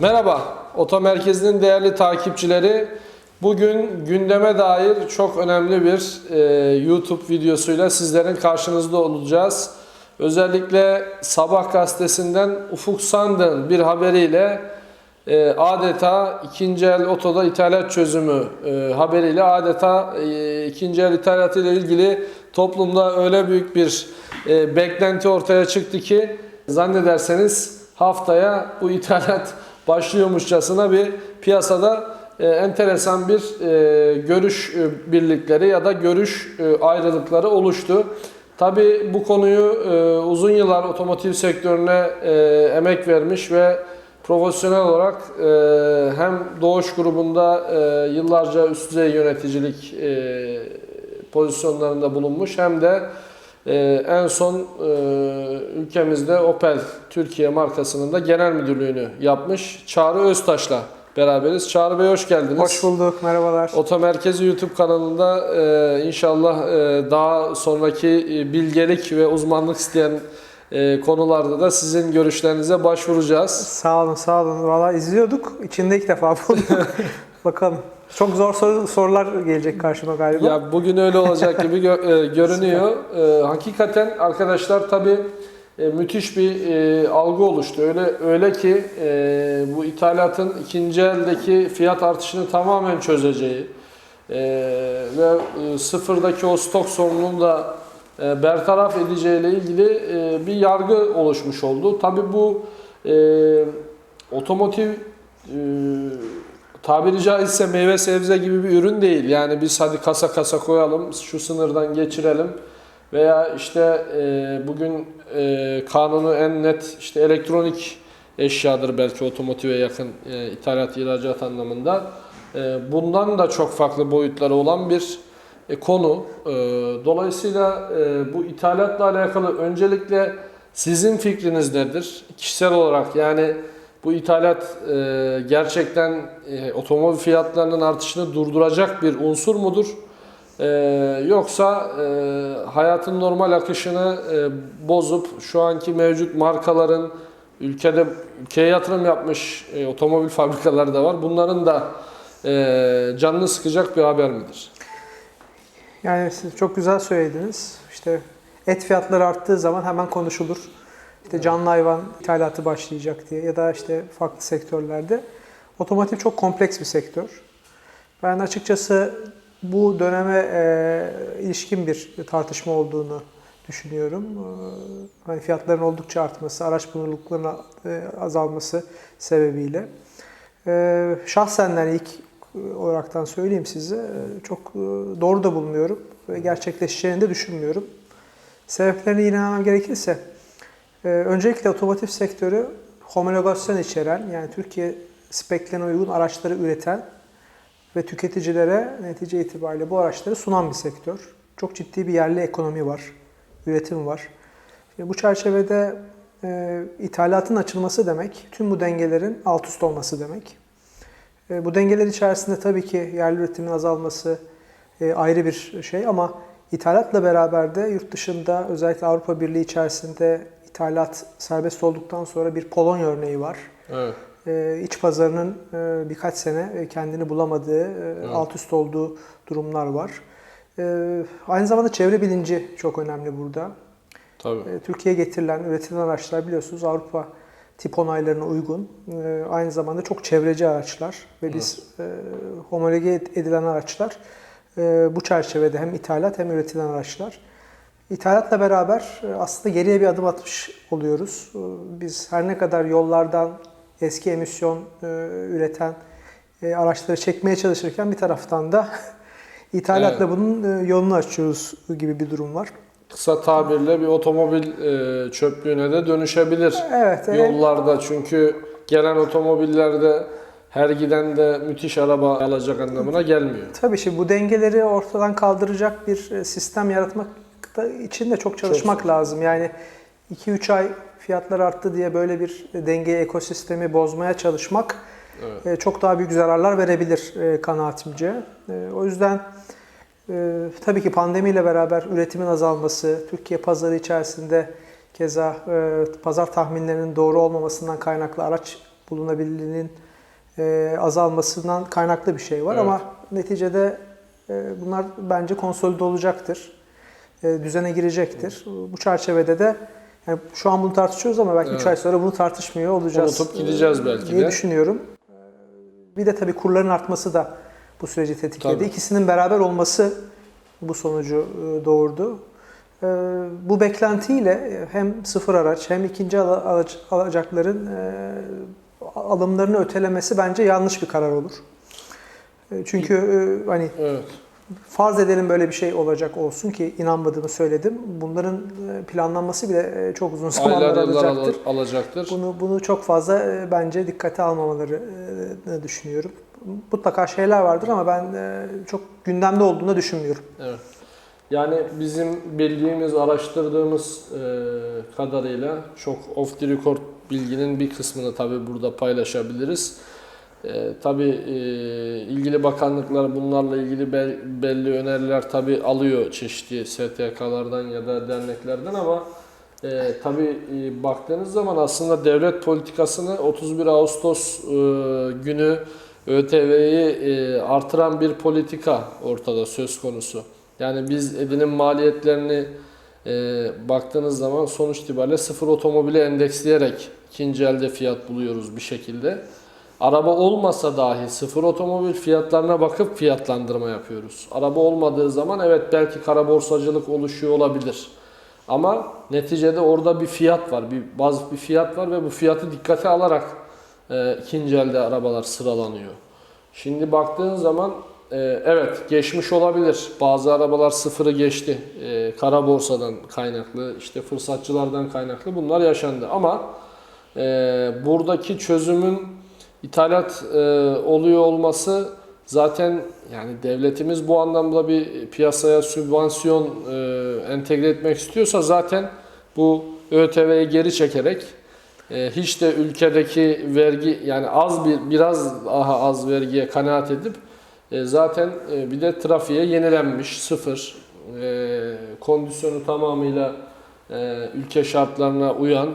Merhaba, Oto Merkezi'nin değerli takipçileri. Bugün gündeme dair çok önemli bir e, YouTube videosuyla sizlerin karşınızda olacağız. Özellikle Sabah gazetesinden Ufuk Sandın bir haberiyle e, adeta ikinci el otoda ithalat çözümü e, haberiyle adeta e, ikinci el ithalatı ile ilgili toplumda öyle büyük bir e, beklenti ortaya çıktı ki zannederseniz haftaya bu ithalat başlıyormuşçasına bir piyasada e, enteresan bir e, görüş e, birlikleri ya da görüş e, ayrılıkları oluştu. Tabi bu konuyu e, uzun yıllar otomotiv sektörüne e, emek vermiş ve profesyonel olarak e, hem Doğuş grubunda e, yıllarca üst düzey yöneticilik e, pozisyonlarında bulunmuş hem de e, en son e, ülkemizde Opel Türkiye markasının da genel müdürlüğünü yapmış Çağrı Öztaş'la beraberiz. Çağrı Bey hoş geldiniz. Hoş bulduk, merhabalar. Oto Merkezi YouTube kanalında e, inşallah e, daha sonraki e, bilgelik ve uzmanlık isteyen e, konularda da sizin görüşlerinize başvuracağız. Sağ olun, sağ olun. Valla izliyorduk, içinde ilk defa bulduk. Bakalım. Çok zor soru, sorular gelecek karşıma galiba. Ya bugün öyle olacak gibi gö- e, görünüyor. E, hakikaten arkadaşlar tabii e, müthiş bir e, algı oluştu. Öyle öyle ki e, bu ithalatın ikinci eldeki fiyat artışını tamamen çözeceği e, ve e, sıfırdaki o stok sorununu da e, bertaraf edeceğiyle ilgili e, bir yargı oluşmuş oldu. Tabii bu e, otomotiv e, tabiri caizse meyve sebze gibi bir ürün değil. Yani biz hadi kasa kasa koyalım, şu sınırdan geçirelim veya işte e, bugün e, kanunu en net işte elektronik eşyadır belki otomotive yakın e, ithalat ihracat anlamında. E, bundan da çok farklı boyutları olan bir e, konu. E, dolayısıyla e, bu ithalatla alakalı öncelikle sizin fikriniz nedir? Kişisel olarak yani bu ithalat e, gerçekten e, otomobil fiyatlarının artışını durduracak bir unsur mudur? E, yoksa e, hayatın normal akışını e, bozup şu anki mevcut markaların ülkede ülkeye yatırım yapmış e, otomobil fabrikaları da var. Bunların da e, canını sıkacak bir haber midir? Yani siz çok güzel söylediniz. İşte et fiyatları arttığı zaman hemen konuşulur. İşte canlı hayvan ithalatı başlayacak diye ya da işte farklı sektörlerde. Otomotiv çok kompleks bir sektör. Ben açıkçası bu döneme e, ilişkin bir tartışma olduğunu düşünüyorum. E, hani fiyatların oldukça artması, araç bulunurluklarının e, azalması sebebiyle. E, şahsen ilk olaraktan söyleyeyim size e, çok e, doğru da bulmuyorum ve gerçekleşeceğini de düşünmüyorum. Sebeplerine inanmam gerekirse e, öncelikle otomotiv sektörü homologasyon içeren yani Türkiye speklerine uygun araçları üreten ve tüketicilere netice itibariyle bu araçları sunan bir sektör. Çok ciddi bir yerli ekonomi var, üretim var. Şimdi bu çerçevede e, ithalatın açılması demek, tüm bu dengelerin alt üst olması demek. E, bu dengeler içerisinde tabii ki yerli üretimin azalması e, ayrı bir şey ama ithalatla beraber de yurt dışında özellikle Avrupa Birliği içerisinde ithalat serbest olduktan sonra bir Polonya örneği var. Evet. E, iç pazarının e, birkaç sene e, kendini bulamadığı, e, alt üst olduğu durumlar var. E, aynı zamanda çevre bilinci çok önemli burada. Tabii. E, Türkiye'ye getirilen, üretilen araçlar biliyorsunuz Avrupa tip onaylarına uygun. E, Aynı zamanda çok çevreci araçlar ve biz e, homologe edilen araçlar e, bu çerçevede hem ithalat hem üretilen araçlar. İthalatla beraber e, aslında geriye bir adım atmış oluyoruz. E, Biz her ne kadar yollardan eski emisyon e, üreten araçları çekmeye çalışırken bir taraftan da ithalatla Evet. bunun yolunu açıyoruz gibi bir durum var. Kısa tabirle bir otomobil çöplüğüne de dönüşebilir. Evet, Yollarda çünkü gelen otomobillerde her giden de müthiş araba alacak anlamına gelmiyor. Tabii şimdi bu dengeleri ortadan kaldıracak bir sistem yaratmak için de çok çalışmak lazım. Yani 2-3 ay fiyatlar arttı diye böyle bir denge ekosistemi bozmaya çalışmak Evet. e, çok daha büyük zararlar verebilir e, kanaatimce. E, O yüzden tabii ki pandemiyle beraber üretimin azalması, Türkiye pazarı içerisinde keza pazar tahminlerinin doğru olmamasından kaynaklı araç bulunabilirliğinin azalmasından kaynaklı bir şey var Evet. ama neticede bunlar bence konsolide olacaktır. E, düzene girecektir. Bu çerçevede de yani şu an bunu tartışıyoruz ama belki 3 Evet. ay sonra bunu tartışmıyor olacağız. Unutup gideceğiz e, belki diye de. düşünüyorum. E, Bir de tabii kurların artması da bu süreci tetikledi. Tabii. İkisinin beraber olması bu sonucu doğurdu. Bu beklentiyle hem sıfır araç hem ikinci araç alacakların alımlarını ötelemesi bence yanlış bir karar olur. Çünkü hani Evet. Farz edelim böyle bir şey olacak olsun ki inanmadığımı söyledim. Bunların e, planlanması bile e, çok uzun zamanlar alacaktır. al- alacaktır. Bunu bunu çok fazla e, bence dikkate almamaları düşünüyorum. Mutlaka şeyler vardır ama ben çok gündemde olduğunu düşünmüyorum. Evet. Yani bizim bildiğimiz, araştırdığımız kadarıyla çok off the record bilginin bir kısmını tabii burada paylaşabiliriz. E, tabii e, ilgili bakanlıklar bunlarla ilgili bel- belli öneriler tabii alıyor çeşitli STK'lardan ya da derneklerden ama e, tabii e, baktığınız zaman aslında devlet politikasını 31 Ağustos e, günü ÖTV'yi e, artıran bir politika ortada söz konusu. Yani biz edinim maliyetlerini e, baktığınız zaman sonuç itibariyle sıfır otomobile endeksleyerek ikinci elde fiyat buluyoruz bir şekilde. Araba olmasa dahi sıfır otomobil fiyatlarına bakıp fiyatlandırma yapıyoruz. Araba olmadığı zaman evet belki kara borsacılık oluşuyor olabilir. Ama neticede orada bir fiyat var, bir bazı bir fiyat var ve bu fiyatı dikkate alarak e, ikinci elde arabalar sıralanıyor. Şimdi baktığın zaman e, evet geçmiş olabilir. Bazı arabalar sıfırı geçti. E, kara borsadan kaynaklı, işte fırsatçılardan kaynaklı bunlar yaşandı. Ama e, buradaki çözümün ithalat e, oluyor olması zaten yani devletimiz bu anlamda bir piyasaya sübvansiyon e, entegre etmek istiyorsa zaten bu ÖTV'yi geri çekerek e, hiç de ülkedeki vergi yani az bir biraz daha az vergiye kanaat edip e, zaten e, bir de trafiğe yenilenmiş sıfır e, kondisyonu tamamıyla e, ülke şartlarına uyan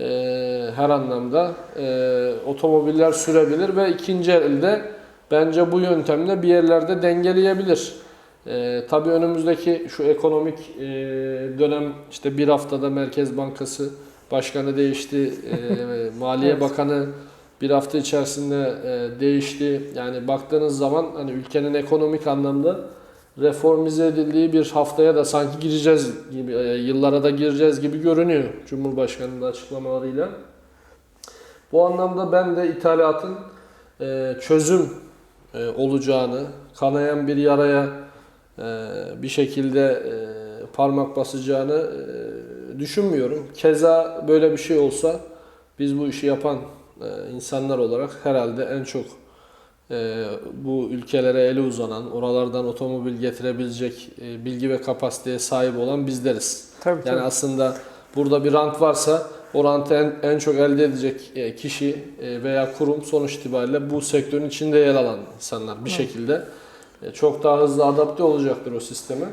e, her anlamda e, otomobiller sürebilir ve ikinci elde bence bu yöntemle bir yerlerde dengeleyebilir. E, tabii önümüzdeki şu ekonomik e, dönem işte bir haftada Merkez Bankası Başkanı değişti, e, Maliye Evet. Bakanı bir hafta içerisinde e, değişti. Yani baktığınız zaman hani ülkenin ekonomik anlamda reformize edildiği bir haftaya da sanki gireceğiz gibi, e, yıllara da gireceğiz gibi görünüyor Cumhurbaşkanı'nın açıklamalarıyla. Bu anlamda ben de ithalatın e, çözüm e, olacağını, kanayan bir yaraya bir şekilde parmak basacağını düşünmüyorum. Keza böyle bir şey olsa biz bu işi yapan insanlar olarak herhalde en çok e, bu ülkelere eli uzanan, oralardan otomobil getirebilecek e, bilgi ve kapasiteye sahip olan bizleriz. Tabii Yani tabii. aslında burada bir rant varsa o rantı en, en çok elde edecek e, kişi e, veya kurum sonuç itibariyle bu sektörün içinde yer alan insanlar bir Evet. şekilde e, çok daha hızlı adapte olacaktır o sisteme.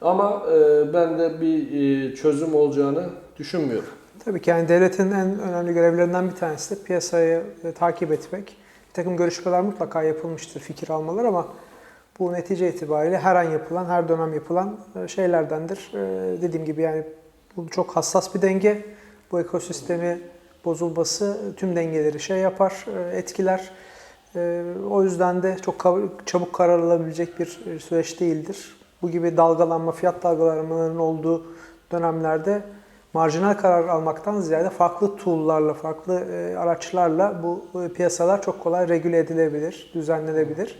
Ama e, ben de bir e, çözüm olacağını düşünmüyorum. Tabii ki yani devletin en önemli görevlerinden bir tanesi de piyasayı e, takip etmek. Takım görüşmeler mutlaka yapılmıştır, fikir almalar ama bu netice itibariyle her an yapılan, her dönem yapılan e, şeylerdendir. E, Dediğim gibi yani bu çok hassas bir denge. Bu ekosistemi bozulması tüm dengeleri şey yapar, e, etkiler. O yüzden de çok çabuk karar alabilecek bir süreç değildir. Bu gibi dalgalanma, fiyat dalgalanmalarının olduğu dönemlerde marjinal karar almaktan ziyade farklı tool'larla, farklı e, araçlarla bu e, piyasalar çok kolay regüle edilebilir, düzenlenebilir.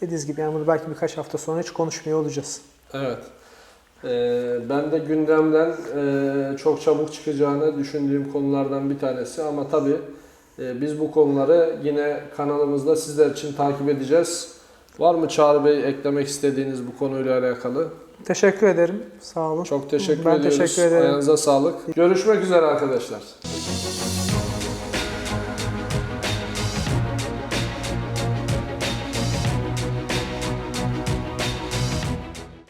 Dediğiniz gibi yani bunu belki birkaç hafta sonra hiç konuşmuyor olacağız. Evet. Ee, ben de gündemden e, çok çabuk çıkacağını düşündüğüm konulardan bir tanesi ama tabii e, biz bu konuları yine kanalımızda sizler için takip edeceğiz. Var mı Çağrı Bey eklemek istediğiniz bu konuyla alakalı? Teşekkür ederim. Sağ olun. Çok teşekkür Ben ediyoruz. teşekkür ederim. Ayağınıza sağlık. Görüşmek üzere arkadaşlar.